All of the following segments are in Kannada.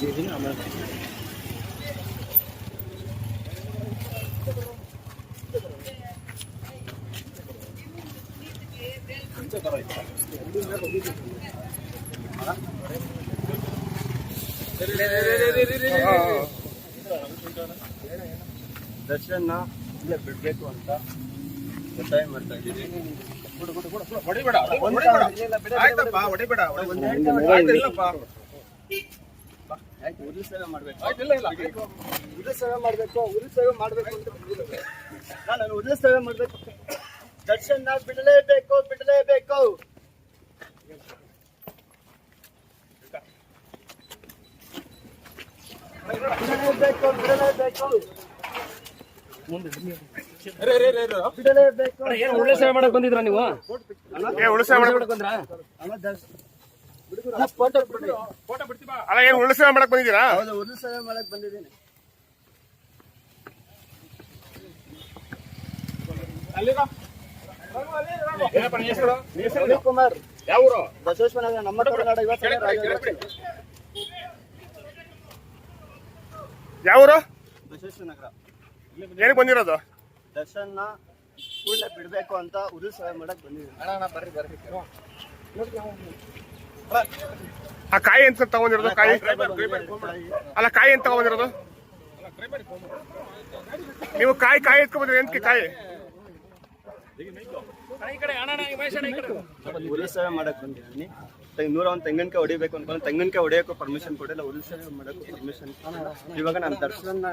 ಇದ್ದೀನಿ ಆಮೇಲೆ ದರ್ಶನ್ನ ಇಲ್ಲೇ ಬಿಡ್ಬೇಕು ಅಂತ ಒತ್ತಾಯ ಮಾಡ್ತಾ ಇದ್ದೀವಿ ಹೊಡಿಬೇಡ ಆಯ್ತಪ್ಪ ಹೊಡಿಬೇಡ ಆಯ್ತು ಉರುಳು ಸೇವೆ ಮಾಡ್ಬೇಕು. ಇಲ್ಲ ಇಲ್ಲ. ಉರುಳು ಸೇವೆ ಮಾಡ್ಬೇಕು ಉರುಳು ಸೇವೆ ಮಾಡ್ಬೇಕು ಅಂತ. ನಾನು ಉರುಳು ಸೇವೆ ಮಾಡ್ಬೇಕು. ದರ್ಶನ್ನ ಬಿಡಲೇಬೇಕು ಬಿಡಲೇಬೇಕು. ಬಿಡಲೇಬೇಕು ಬಿಡಲೇಬೇಕು. ಬಿಡಲೇಬೇಕು. ಸೇವೆ ಮಾಡಕ್ ಬಂದಿದ್ರ ನೀವು? ಏ ಉಳಿಸ ಮಾಡಕ್ ಬಂದ್ರಾ? ದರ್ಶನ ಫೋಟೋ ಬಿಡಿ ಫೋಟೋ ಬಿಡ್ತೀವ ಅಲ್ಲ ಏನ್ ಉಳಿಸ ಮಾಡಕ್ ಬಂದಿದ್ದೀರಾ? ಹೌದು ಉರುಳು ಸೇವೆ ಮಾಡಕ್ ಬಂದಿದ್ದೀನಿ. ಕುಮಾರ್. ಯಾವ ಊರು? ಬಸವೇಶ್ವರ ನಗರ, ನಮ್ಮ ಕರ್ನಾಟಕ ಇವತ್ತು ಯಾವ ಯಾವೂರು ಬಸವೇಶ್ವರ ನಗರ. ಏನಕ್ಕೆ ಬಂದಿರೋದು? ದರ್ಶನ ಕೂಡಲೇ ಬಿಡಬೇಕು ಅಂತ ಉರುಳು ಸೇವೆ ಮಾಡಕ್ ಬಂದಿದ್ದೀನಿ. ಬರ್ರಿ ಬರ್ರಿ. ಆ ಕಾಯಿ ಅಂತ ತಗೊಂಡಿರೋದು? ಕಾಯಿ? ಅಲ್ಲ ಕಾಯಿ ಅಂತ ತಗೊಂಡಿರೋದು? ನೀವು ಕಾಯಿ ಕಾಯಿ ಎತ್ಕೊಂಡ್ರಿ ಎಂತ ಎಂತಕ್ಕೆ ಕಾಯಿ? ಉರಿ ಸೇವೆ ಮಾಡಕ್ ಬಂದಿದ್ದೀನಿ. ನೂರ ಒಂದು ತೆಂಗಿನಕಾಯಿ ಹೊಡಿಬೇಕು ಅನ್ಕೊಂಡು ತೆಂಗಿನಕಾಯಿ ಹೊಡಿಯೋಕ್ಕೂ ಪರ್ಮಿಷನ್ ಕೊಡಿಲ್ಲ ಉರುಳು ಸೇವೆ ಮಾಡಕ್ಕೂ ಪರ್ಮಿಷನ್ ಇವಾಗ ನಾನು ದರ್ಶನ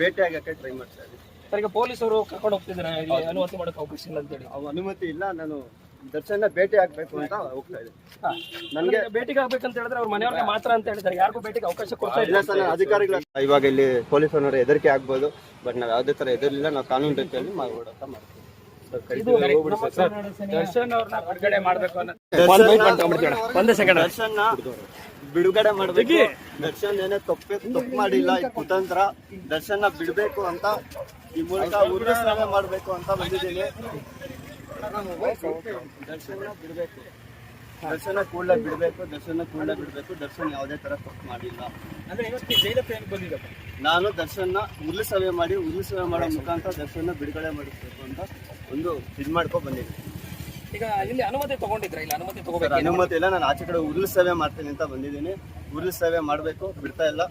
ಭೇಟಿ ಆಗಕ್ಕೆ ಟ್ರೈ ಮಾಡ್ತಾ ಇದ್ದೀನಿ. ಸರ್ ಈಗ ಪೊಲೀಸರು ಕರ್ಕೊಂಡು ಹೋಗ್ತಿದ್ದಾರೆ. ಇಲ್ಲಿ ಅನುಮತಿ ಮಾಡಕ್ ಅವಕಾಶ ಇಲ್ಲ ಅಂತೇಳಿ. ಅವ್ ಅನುಮತಿ ಇಲ್ಲ ನಾನು ದರ್ಶನ ಭೇಟಿ ಆಗ್ಬೇಕು ಅಂತ ಹೋಗ್ತಾ ಇದ್ದೀನಿ. ನನ್ಗೆ ಭೇಟಿಗೆ ಆಗ್ಬೇಕಂತ ಹೇಳಿದ್ರೆ ಅವ್ರ ಮನೆಯವ್ರಿಗೆ ಮಾತ್ರ ಅಂತ ಹೇಳಿದ್ದಾರೆ. ಯಾರಿಗೂ ಭೇಟಿಗೆ ಅವಕಾಶ ಕೊಡ್ತಾ ಇಲ್ಲ ಸರ್ ಅಧಿಕಾರಿಗಳ ಇವಾಗ ಇಲ್ಲಿ ಪೊಲೀಸರು ಹೆದರಿಕೆ ಆಗ್ಬೋದು ಬಟ್ ನಾವು ಯಾವ್ದೇ ತರ ಎದುರಿಲ್ಲ ನಾವು ಕಾನೂನು ರೀತಿಯಲ್ಲಿ ಮಾಡ್ಬೋದಂತ ಮಾಡ್ತೀವಿ. ಇದು ದರ್ಶನ್ ಅವ್ರನ್ನ ಬಿಡುಗಡೆ ಮಾಡ್ಬೇಕು ಅನ್ನೋ ಒಂದೇ ಸೆಕೆಂಡ್ ದರ್ಶನ ಬಿಡುಗಡೆ ಮಾಡಬೇಕು. ದರ್ಶನ್ ಏನೇ ತಪ್ಪೆ ತಪ್ಪು ಮಾಡಿಲ್ಲ ಈ ಕುತಂತ್ರ ದರ್ಶನ ಬಿಡ್ಬೇಕು ಅಂತ ಈ ಮೂಲಕ ಉರುಳು ಮಾಡಬೇಕು ಅಂತ ಬಂದಿದ್ದೀನಿ. ದರ್ಶನ ಬಿಡ್ಬೇಕು. ದರ್ಶನ ಕೂಡಲೇ ಬಿಡ್ಬೇಕು ದರ್ಶನ ಕೂಡಲೇ ಬಿಡ್ಬೇಕು. ದರ್ಶನ್ ಯಾವುದೇ ತರ ತಪ್ಪು ಮಾಡಿಲ್ಲ. ನಾನು ದರ್ಶನ ಉರುಳು ಸಭೆ ಮಾಡಿ ಉರುಳು ಸಭೆ ಮಾಡೋ ಮುಖಾಂತರ ದರ್ಶನ ಬಿಡುಗಡೆ ಮಾಡಿಸ್ಬೇಕು ಅಂತ ಒಂದು ಇದು ಮಾಡ್ಕೊ ಬಂದಿದ್ದೀನಿ. ಈಗ ಇಲ್ಲಿ ಅನುಮತಿ ತಗೊಂಡಿದ್ರ? ಇಲ್ಲ ಅನುಮತಿ ಸರ್, ತಗೋಬೇಕು ಅನುಮತಿ ಇಲ್ಲ. ನಾನು ಆಚೆ ಕಡೆ ಉರುಳು ಸೇವೆ ಮಾಡ್ತೀನಿ ಅಂತ ಬಂದಿದ್ದೀನಿ. ಉರುಳು ಸೇವೆ ಮಾಡಬೇಕು ಬಿಡ್ತಾ ಇಲ್ಲ.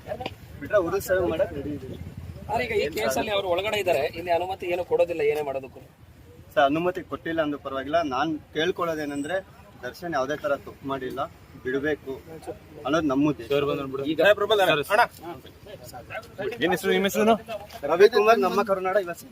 ಬಿಟ್ರೆ ಉರುಳು ಸೇವೆ ಮಾಡಕ್ ರೆಡಿ ಇದ್ದೀನಿ ಆದ್ರೆ ಈಗ ಈ ಕೇಸಲ್ಲಿ ಅವರು ಒಳಗಡೆ ಇದ್ದಾರೆ ಇಲ್ಲಿ ಅನುಮತಿ ಏನು ಕೊಡೋದಿಲ್ಲ ಏನೇ ಮಾಡೋದಕ್ಕೂ. ಸರ್ ಅನುಮತಿ ಕೊಟ್ಟಿಲ್ಲ ಅಂದ್ರೆ ಪರವಾಗಿಲ್ಲ. ನಾನು ಕೇಳ್ಕೊಳ್ಳೋದೇನಂದ್ರೆ ದರ್ಶನ್ ಯಾವುದೇ ತರ ತಪ್ಪು ಮಾಡಿಲ್ಲ. ಬಿಡಬೇಕು. ಅನ್ನೋದು ನಮ್ಮ ಉದ್ದೇಶ. ಏನ್ ಹೆಸರು ನಿಮ್ಮ ಹೆಸರು? ರವಿಕುಮಾರ್ ನಮ್ಮ ಕರ್ನಾಟಕ ಇವತ್ತು.